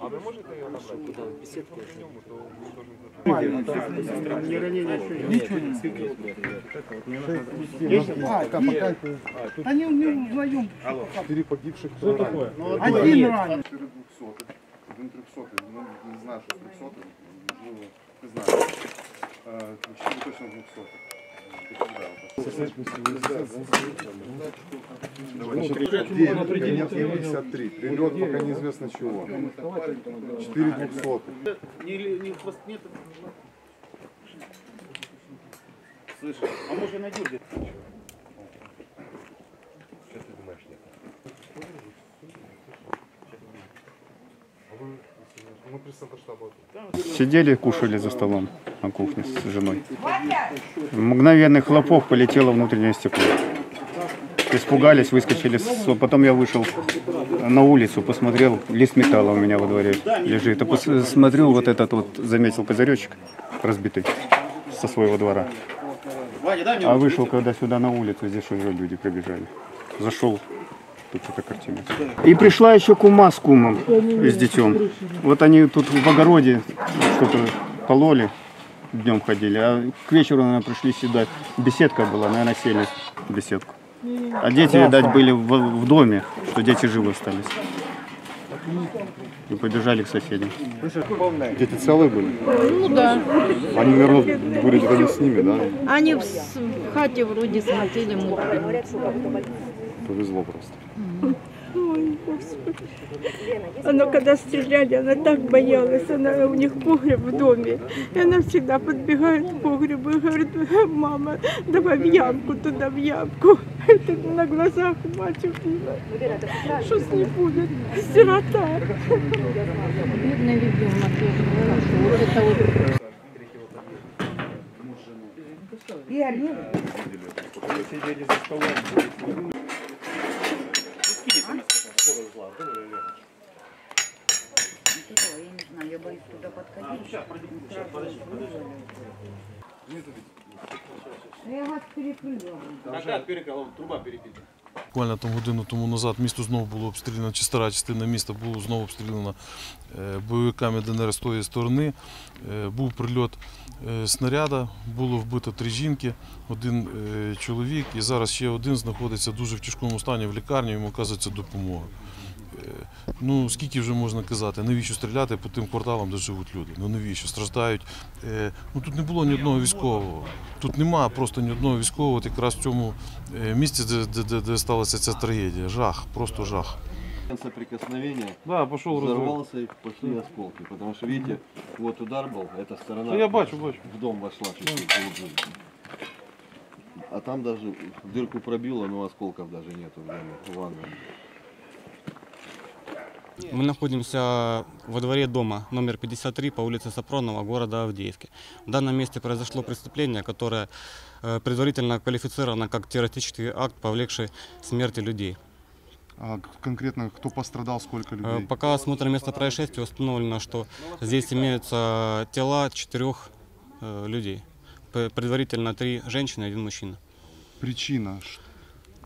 А ви можете ньому, то він должен Не ранение еще Ничего. Да не, не вдвоем. Четыре погибших. Что такое? Один ранен. Один трьохсотий. Ну, не знаю, що трьохсотий. Можливо, не знаю. Е, Чотири точно двохсотих. Нет, 53. Прилет пока неизвестно чего. Четыре двухсотых. Мы штаба. Сидели, кушали за столом на кухне с женой. Мгновенный хлопок полетело внутреннее стекло. Испугались, выскочили. с- Потом я вышел на улицу, посмотрел, лист металла у меня во дворе лежит. И пос- смотрю, вот этот вот, заметил козыречек разбитый со своего двора. А вышел, когда сюда на улицу, здесь уже люди прибежали. Зашел, тут эта картина. И пришла еще кума с кумом, с детем. Вот они тут в огороде что-то пололи, днем ходили, а к вечеру, наверное, пришли сюда. Беседка была, наверное, сели в беседку. А дети, видать, были в, в доме, что дети живы остались. И побежали к соседям. Дети целые были? Ну да. Они, наверное, были не с ними, да? Они в хате вроде смотрели мультфильм. Повезло просто. Ой, Господи. Она когда стреляли, она так боялась. Она, у них погреб в доме. И она всегда подбегает к погребу и говорит, мама, давай в ямку туда, в ямку. Это на глазах у матери. Что с ней будет? Сирота. Бедный ребенок, я же говорю, что вот это вот Буквально там годину тому назад місто знову було обстріляно, чи стара частина міста була знову обстріляна е, бойовиками ДНР з тої сторони. Е, Був прильот е, снаряда, було вбито три жінки, один чоловік, і зараз ще один знаходиться дуже в тяжкому стані в лікарні, йому оказується допомога. Е, Ну, скільки вже можна казати, навіщо стріляти по тим кварталам, де живуть люди? Ну навіщо? Страждають. Е, Ну тут не було ні одного військового. Тут нема просто ні одного військового, от якраз в цьому е, місці, де, де, де, де сталася ця трагедія. Жах, просто жах. соприкосновения Да, пошел взорвался и пошли осколки. Потому что, видите, вот удар был, эта сторона Ну, я бачу, бачу. в дом вошла чуть-чуть глубже. А там даже дырку пробило, но осколков даже нету в доме, в ванной. Мы находимся во дворе дома номер 53 по улице Сапронова города Авдеевки. В данном месте произошло преступление, которое э, предварительно квалифицировано как террористический акт, повлекший смерти людей. А конкретно кто пострадал, сколько Э, людей? Пока осмотром места происшествия установлено, что здесь имеются тела четырех э, людей. Предварительно три женщины и один мужчина. Причина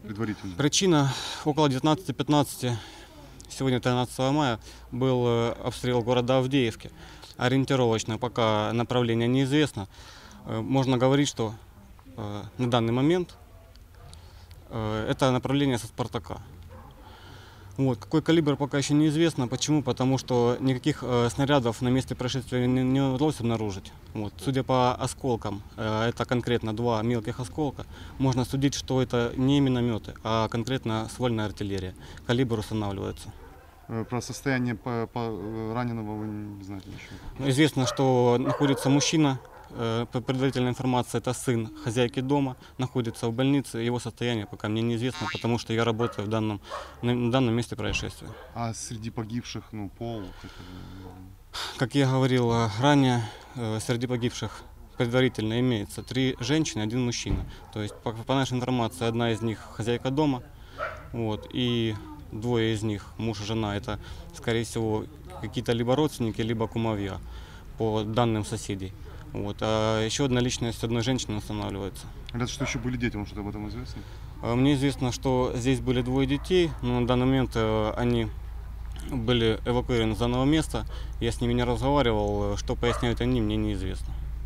предварительно. Причина около 19-15, сегодня 13 мая, был э, обстрел города Авдеевки. Ориентировочно пока направление неизвестно. Э, Можно говорить, что э, на данный момент это направление со Спартака. Вот. Какой калибр пока еще неизвестно. Почему? Потому что никаких э, снарядов на месте происшествия не, не удалось обнаружить. Вот. Судя по осколкам, э, это конкретно два мелких осколка, можно судить, что это не минометы, а конкретно ствольная артиллерия. Калибр устанавливается. Э, Про состояние по- по- э, раненого вы не знаете ничего. Ну, Известно, что находится мужчина, по предварительной информации, это сын хозяйки дома, находится в больнице. Его состояние пока мне неизвестно, потому что я работаю в данном, на данном месте происшествия. А среди погибших, ну, пол? Как я говорил э, ранее, э, среди погибших предварительно имеется три женщины, один мужчина. То есть, по, по нашей информации, одна из них хозяйка дома, вот, и двое из них, муж и жена, это, скорее всего, какие-то либо родственники, либо кумовья, по данным соседей. Вот. А еще одна личность одной женщины устанавливается. Говорят, что еще были дети, вам что-то об этом известно? Э, Мне известно, что здесь были двое детей, но на данный момент э, они были эвакуированы с данного места. Я с ними не разговаривал. Что поясняют они, мне неизвестно.